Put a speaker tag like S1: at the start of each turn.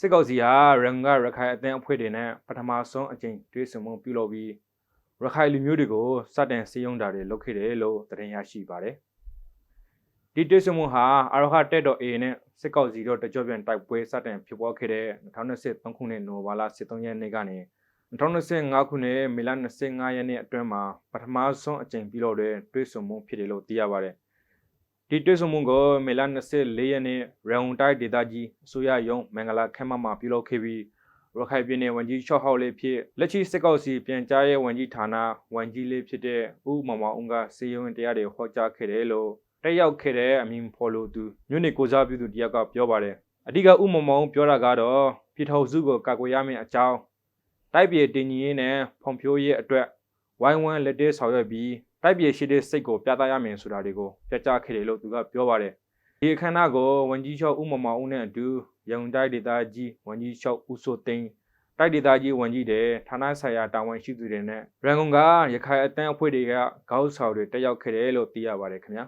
S1: စစ်ကောင်စီဟာရန်ကရခိုင်အသင်းအဖွဲ့တွေနဲ့ပထမဆုံးအကြိမ်တွေ့ဆုံမှုပြုလုပ်ပြီးရခိုင်လူမျိုးတွေကိုစတင်စည်းရုံးတာတွေလုပ်ခဲ့တယ်လို့သတင်းရရှိပါတယ်။ဒီတွေ့ဆုံမှုဟာအရဟတက်တော် A နဲ့စစ်ကောင်စီတို့တကြောပြန်တိုက်ပွဲစတင်ဖြစ်ပွားခဲ့တဲ့2023ခုနှစ်နိုဝင်ဘာလ23ရက်နေ့ကနေ2025ခုနှစ်မေလ25ရက်နေ့အတွင်းမှာပထမဆုံးအကြိမ်ပြုလုပ်တဲ့တွေ့ဆုံမှုဖြစ်တယ်လို့သိရပါတယ်။ ဒီတွေ့ဆုံမှုကိုမေလ24ရက်နေ့ရန်ကုန်တိုင်းဒေသကြီးအစိုးရရုံးမင်္ဂလာခမ်းမမှာပြုလုပ်ခဲ့ပြီးရခိုင်ပြည်နယ်ဝန်ကြီး6ဟောက်လေးဖြစ်လက်ရှိစစ်ကောက်စီပြန်ကြားရေးဝန်ကြီးဌာနဝန်ကြီးလေးဖြစ်တဲ့ဦးမောင်မောင်ဦးကစီယုံတရားတွေဟောကြားခဲ့တယ်လို့တက်ရောက်ခဲ့တဲ့အမည်ဖော်လို့သူမြို့နယ်ကိုစားပြုသူတယောက်ကပြောပါတယ်အဓိကဦးမောင်မောင်ပြောတာကတော့ပြည်ထောင်စုကိုကာကွယ်ရမယ့်အကြောင်းတိုက်ပြည်တင်ကြီးရေးနဲ့ဖွံ့ဖြိုးရေးအတွက်ဝိုင်းဝန်းလက်တဲဆောင်ရွက်ပြီး တိုက်ပြည်ရှိတဲ့စိတ်ကိုပြသရမယ်ဆိုတာတွေကိုပြသခဲ့တယ်လို့သူကပြောပါတယ်ဒီအခမ်းအနားကိုဝန်ကြီးချုပ်ဦးမောင်မောင်ဦးနဲ့အတူရန်ကုန်တိုင်းဒေသကြီးဝန်ကြီးချုပ်ဦးစိုးသိန်းတိုက်ဒေသကြီးဝန်ကြီးတွေဌာနဆိုင်ရာတာဝန်ရှိသူတွေနဲ့ရန်ကုန်ကရခိုင်အတန်းအဖွဲ့တွေကခေါင်းဆောင်တွေတက်ရောက်ခဲ့တယ်လို့သိရပါတယ်ခင်ဗျာ